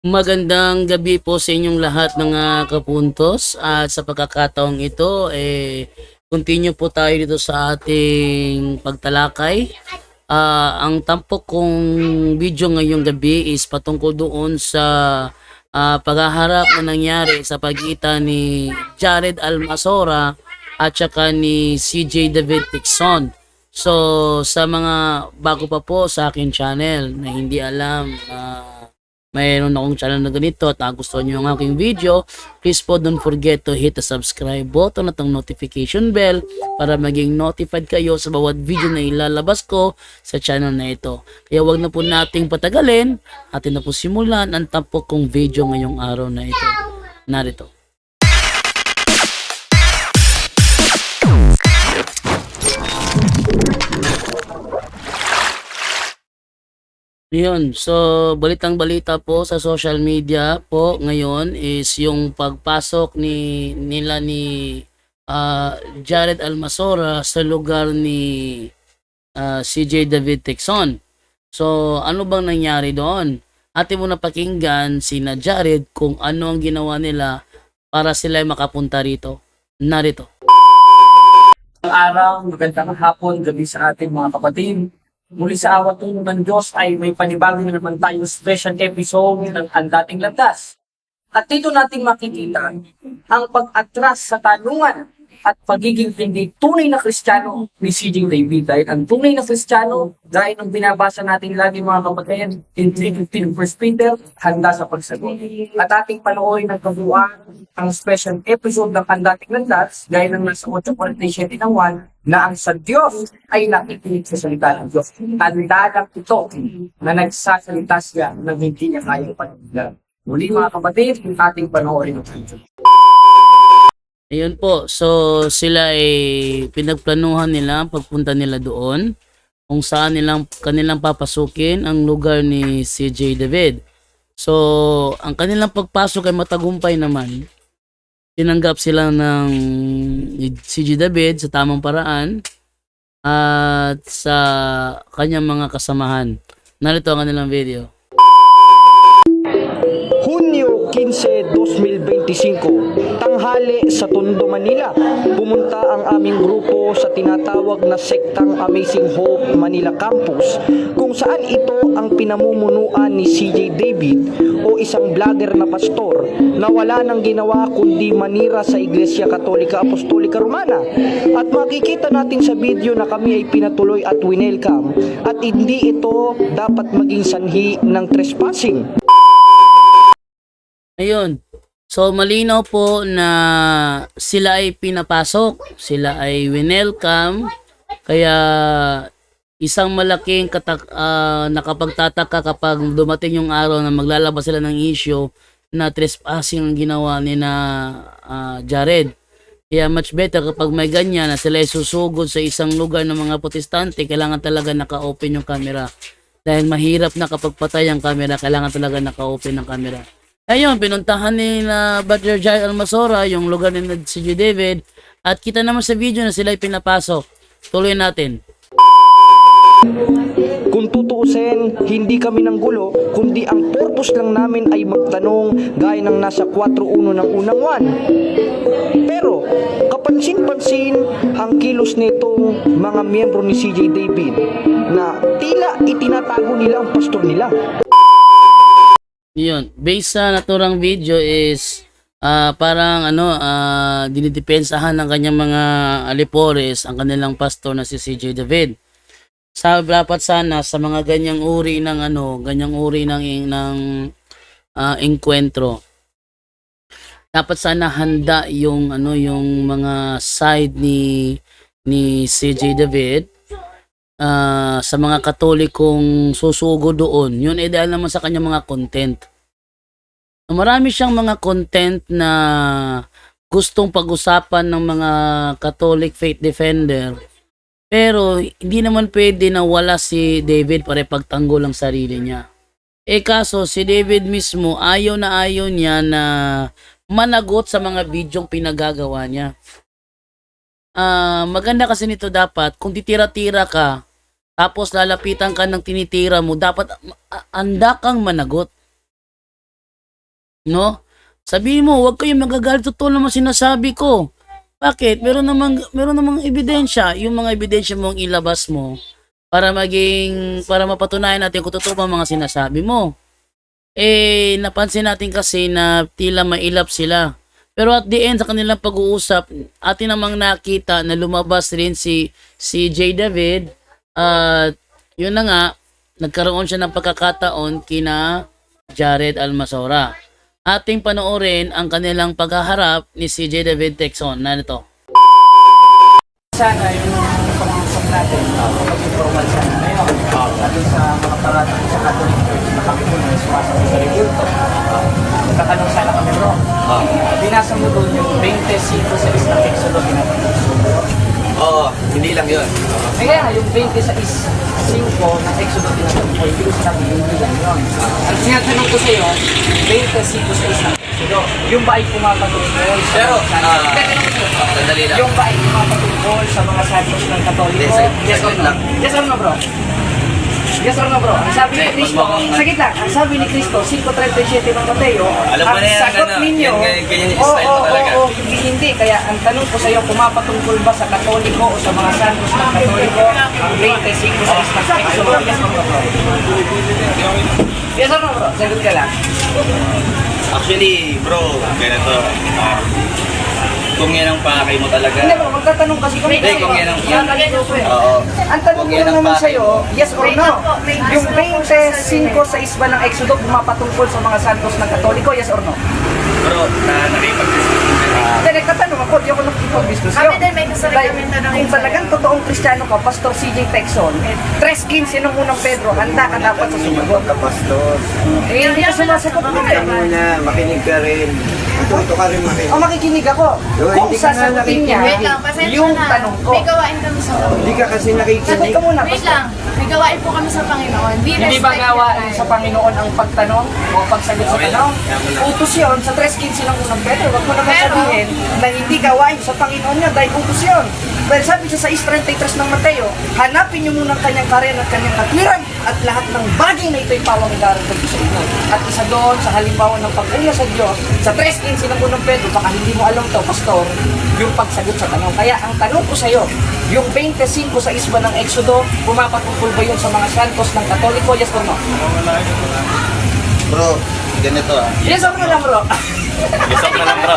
Magandang gabi po sa inyong lahat mga kapuntos at sa pagkakataong ito eh continue po tayo dito sa ating pagtalakay. Ah, ang tampok kong video ngayong gabi is patungkol doon sa ah, paghaharap na nangyari sa pagitan ni Jared Almasora at saka ni CJ David Dixon. So sa mga bago pa po sa akin channel na hindi alam ah, mayroon akong channel na ganito at nagustuhan nyo ang aking video, please po don't forget to hit the subscribe button at ang notification bell para maging notified kayo sa bawat video na ilalabas ko sa channel na ito. Kaya wag na po nating patagalin, atin na po simulan ang tampok kong video ngayong araw na ito. Narito. Yun, so balitang balita po sa social media po ngayon is yung pagpasok ni nila ni ah, Jared Almasora sa lugar ni ah, CJ David Texon. So ano bang nangyari doon? Atin mo na pakinggan sina Jared kung ano ang ginawa nila para sila makapunta rito. Narito. araw, magandang hapon, gabi sa ating mga kapatid. Muli sa awat tulong ng Diyos ay may panibago na naman tayong special episode ng Ang Dating Landas. At dito natin makikita ang pag-atras sa tanungan at pagiging hindi tunay na Kristiyano ni C.J. David. Dahil ang tunay na Kristiyano, dahil ng binabasa natin lagi mga kapatid, in 3.15 First Peter, handa sa pagsagot. At ating panoorin ng kabuuan ang special episode ng Kandating Landas, gaya ng nasa 8.47 ng 1, na ang sa Diyos ay nakikinig sa salita ng Diyos. Tanda lang ito na nagsasalita siya ng hindi niya kayang paniglan. Muli mga kapatid, ating panoorin ng video. Ayun po, so sila ay pinagplanuhan nila pagpunta nila doon kung saan nilang kanilang papasukin ang lugar ni CJ David. So, ang kanilang pagpasok ay matagumpay naman. Tinanggap sila ng CJ David sa tamang paraan at sa kanyang mga kasamahan. Narito ang kanilang video. 2025, tanghali sa Tondo, Manila. Pumunta ang aming grupo sa tinatawag na sektang Amazing Hope Manila Campus kung saan ito ang pinamumunuan ni CJ David o isang vlogger na pastor na wala nang ginawa kundi manira sa Iglesia Katolika Apostolika Romana. At makikita natin sa video na kami ay pinatuloy at winelcome at hindi ito dapat maging sanhi ng trespassing. Ayun. So malinaw po na sila ay pinapasok, sila ay winelcome, kaya isang malaking katak ah, nakapagtataka kapag dumating yung araw na maglalabas sila ng issue na trespassing ang ginawa ni na ah, Jared. Kaya much better kapag may ganyan na sila ay susugod sa isang lugar ng mga protestante, kailangan talaga naka-open yung camera. Dahil mahirap na kapag patay ang camera, kailangan talaga naka-open ang camera. Ayun, pinuntahan ni na Brother Jai Almasora yung lugar ni si J. David at kita naman sa video na sila ay pinapasok. Tuloy natin. Kung tutuusin, hindi kami ng gulo, kundi ang purpose lang namin ay magtanong gaya ng nasa 4.1 ng unang 1. Pero, kapansin-pansin ang kilos nitong mga miyembro ni CJ David na tila itinatago nila ang pastor nila. Yun, based sa naturang video is ah, parang ano, ah, dinidepensahan ng kanyang mga alipores ang kanilang pastor na si CJ David. Sa dapat sana sa mga ganyang uri ng ano, ganyang uri ng ng ah, engkwentro. Dapat sana handa yung ano yung mga side ni ni CJ David ah, sa mga katolikong susugo doon. Yun ay dahil naman sa kanyang mga content. Marami siyang mga content na gustong pag-usapan ng mga Catholic faith defender. Pero hindi naman pwede na wala si David para pagtanggol ang sarili niya. Eh kaso si David mismo ayaw na ayaw niya na managot sa mga bidyong pinagagawa niya. Ah, maganda kasi nito dapat kung titira-tira ka tapos lalapitan ka ng tinitira mo, dapat anda kang managot. No? Sabihin mo, huwag kayong magagalit. Totoo naman sinasabi ko. Bakit? Meron namang, meron namang ebidensya. Yung mga ebidensya mong ilabas mo para maging, para mapatunayan natin kung totoo ba mga sinasabi mo. Eh, napansin natin kasi na tila mailap sila. Pero at the end, sa kanilang pag-uusap, atin namang nakita na lumabas rin si, si J. David. At yun na nga, nagkaroon siya ng pagkakataon kina Jared Almasora. Ating panoorin ang kanilang paghaharap ni si J. David Texon. Narito. Sana yung pangusap natin, mag-informal sana ngayon. Lalo sa mga parating sa Catholic Church na kami po na sumasabi sa rebulto. Nagkatanong sana kami bro. Binasa mo doon yung 25 sa isang Exodo pinapagpuso. Oo, hindi lang yun. Kaya nga, yung 20 sa is 5 na Exodo pinapagpuso, hindi ko sinabi hindi lang yun. Ang sinatanong ko sa'yo, 25 sa isang Exodo, yung ba ay pumapatungkol sa Pero, ah, sandali lang. Yung ba ay pumapatungkol sa mga santos ng Katoliko? Hindi, sag- Yes or no? Yes or no, bro? Yes or no, bro? Ang sabi ni Cristo, saglit lang, ang sabi ni Cristo, 5.37 ng Mateo, Alam mo ang na yan, sagot ano, ninyo, yan, ganyan- ganyan yung oo, style mo oo, talaga. oo, hindi, hindi. Kaya ang tanong ko sa iyo, pumapatungkol ba sa Katoliko o sa mga santos ng Katoliko ang 25 sa isang Exodo? Yes or no, bro? Yes or no, bro? Sagot ka lang. Actually, bro, ganito. ah, kung yan ang pakay mo talaga. Hindi bro, magtatanong kasi kami. Hindi, kung yan ang- Yan. Oo. Ang tanong ko naman pakay sa'yo, yes or no? Yung 25 sa isba ng Exodo pumapatungkol sa mga santos ng Katoliko, yes or no? Bro, na nakipag-discuss Hindi, nagtatanong ako, di ako nakikipag-discuss. Kami din may gusto rin Dahil kami tanongin Kung talagang totoong kristyano ka, Pastor CJ Texon, 3.15 ng unang Pedro, handa ka dapat sa sumagot. ka, pastor. Eh, hindi ka sumasagot ko Makinig ka muna, makinig ka rin. Matuto ka rin makinig. O makikinig ako. Yo, Kung hindi ka na sasagutin niya, Wait lang, pasensya yung na. tanong ko. May gawain kami sa Hindi ka kasi Sagot nakikinig. ka muna, Wait Pastor. lang. May gawain po kami sa Panginoon. We Hindi ba respect gawain sa. Panginoon ang pagtanong o pagsagot sa tanong? Utos yun sa 3.15 ng unang Pedro. Huwag mo naman Pero- sabihin na hindi gawain sa Panginoon niya dahil utos yun. Dahil sabi siya sa 6.33 ng Mateo, hanapin niyo muna ang kanyang karen at kanyang katwiran at lahat ng bagay na ito'y pawang idaragdag sa inyo. At isa doon sa halimbawa ng pag-una sa Diyos, sa 3.15 ng unang Pedro, baka hindi mo alam to, Pastor, yung pagsagot sa tanong. Kaya ang tanong ko sa iyo, yung 25 sa isba ng Exodo, pumapatungkol ba yun sa mga santos ng Katoliko? Yes or no? Bro, ganito ah. Yes or no lang, bro? Isok na lang, bro.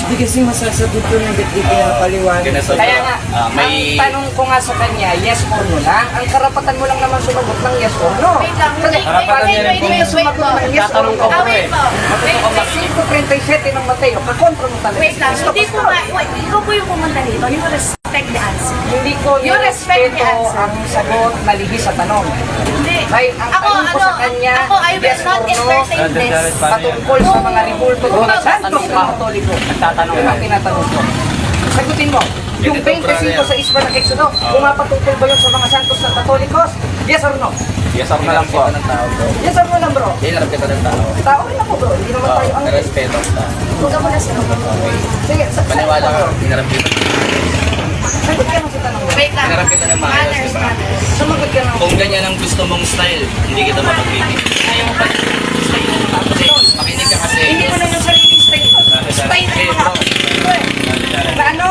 Hindi kasi masasagot ko ng hindi kaya nga, Ah, may... ang tanong ko nga sa kanya, yes or no lang. Ang karapatan mo lang naman sumagot ng yes or no. Wait lang. Kasi Wait, wait, wait, sumagot ng yes or no, Ah, wait po. Ang wait, 5.37 ng Mateo, kakontra mo talaga. wait lang. Hindi ko po nga, wait, ikaw po yung pumunta dito. You respect the answer. Hindi ko You respect the answer. ang sagot na lihis sa tanong. Hindi. Ay, ang Ako, tanong ko ano, sa kanya, ako, I will yes not or no, entertain this. patungkol sa mga ribulto ng mga santos ng Katoliko. Nagtatanong ka. tinatanong ko. Sagutin mo. Yung Ganito, 25 sa isba ng Exodo, pumapatungkol ba yun sa mga santos ng Katolikos? Yes or no? Yes, ako na lang po. Yes or no lang bro? Hinarap kita ng tao. Tao rin ako bro, hindi naman tayo ang... Respeto ang tao. Huwag ka muna sinunod. Sige, sa Paniwala ka, hinarap kita. Sagot ka lang sa tanong. Wait lang. Kita ng maayos, Manners, diba? manners. Sumagot ka lang. Kung ganyan ang gusto mong style, hindi kita mapagpipig. Kaya mo pa Kasi, makinig ka kasi. Hindi mo na yung sariling style ko. Style mo bro. na ano?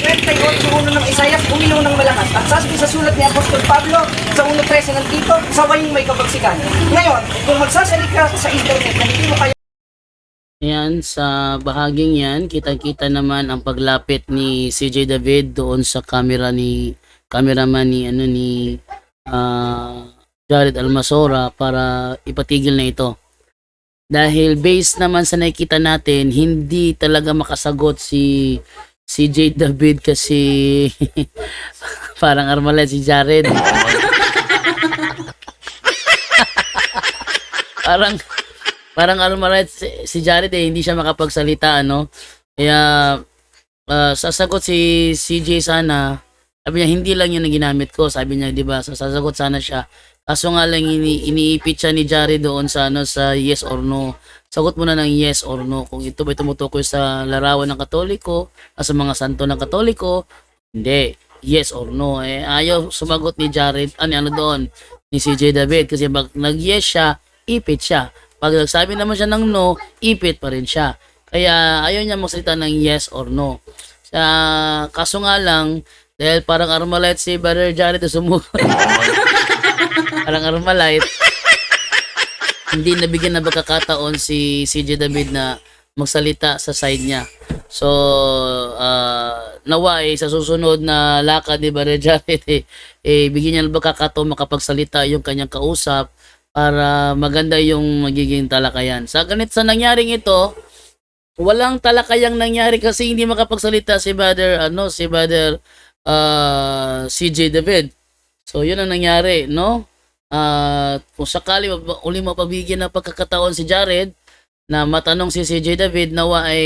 28 uno ng Isayas, uminom ng malakas. At sa sulat ni Apostol Pablo, sa 1.13 ng Tito, sawayin may kapagsikan. Ngayon, kung magsasali ka sa internet na hindi mo kaya Ayan, sa bahaging yan, kitang-kita naman ang paglapit ni CJ David doon sa camera ni cameraman ni ano ni ah, Jared Almasora para ipatigil na ito. Dahil based naman sa nakikita natin, hindi talaga makasagot si CJ David kasi parang armalet si Jared. parang parang armalet si, si Jared eh, hindi siya makapagsalita ano. Kaya ah, sasagot si CJ sana. Sabi niya hindi lang yun ang ginamit ko. Sabi niya 'di ba? Sasagot sana siya. Kaso nga lang ini iniipit siya ni Jared doon sa ano sa yes or no. Sagot mo na ng yes or no kung ito ba tumutukoy sa larawan ng Katoliko, ah, sa mga santo ng Katoliko. Hindi. Yes or no. Eh, ayaw sumagot ni Jared, ano, ano doon, ni CJ David. Kasi pag nag-yes siya, ipit siya. Pag nagsabi naman siya ng no, ipit pa rin siya. Kaya ayaw niya magsalita ng yes or no. Sa kaso nga lang, dahil parang Armalite si Brother Jared sumu parang Armalite, hindi nabigyan ng pagkakataon si CJ David na magsalita sa side niya. So, uh, nawa eh, sa susunod na lakad ni Brother Jared, eh, eh, bigyan niya ng pagkakataon makapagsalita yung kanyang kausap para maganda yung magiging talakayan. Sa ganit sa nangyaring ito, walang talakayang nangyari kasi hindi makapagsalita si Brother, ano, si Brother uh, CJ David. So, yun ang nangyari, no? At kung sakali uli mapabigyan ng pagkakataon si Jared na matanong si CJ David nawa ay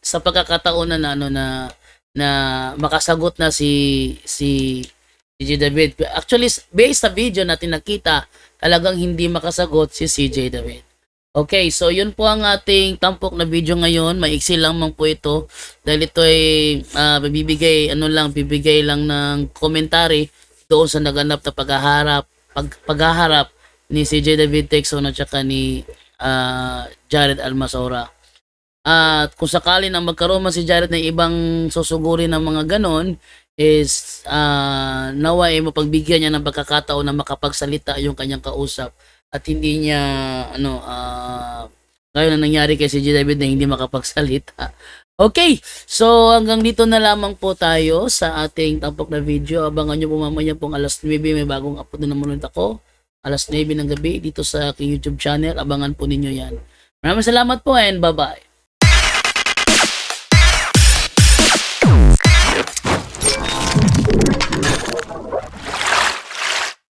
sa pagkakataon na ano na na makasagot na si si CJ David. Actually, based sa video natin nakita, talagang hindi makasagot si CJ David. Okay, so yun po ang ating tampok na video ngayon. Maiksi lang man po ito dahil ito ay ah, bibigay ano lang bibigay lang ng commentary doon sa naganap na paghaharap pag, paghaharap ni CJ David Texon at saka ni ah, Jared Almasora. At kung sakali na magkaroon man si Jared ng ibang susuguri ng mga ganon, is ah, nawa ay mapagbigyan niya ng pagkakataon na makapagsalita yung kanyang kausap at hindi niya ano ah ngayon ang nangyari kay CJ David na hindi makapagsalita. Okay, so hanggang dito na lamang po tayo sa ating tampok na video. Abangan nyo po mamaya pong alas 9 may bagong upload na naman ulit ako. Alas 9 ng gabi dito sa aking YouTube channel. Abangan po ninyo yan. Maraming salamat po and bye-bye.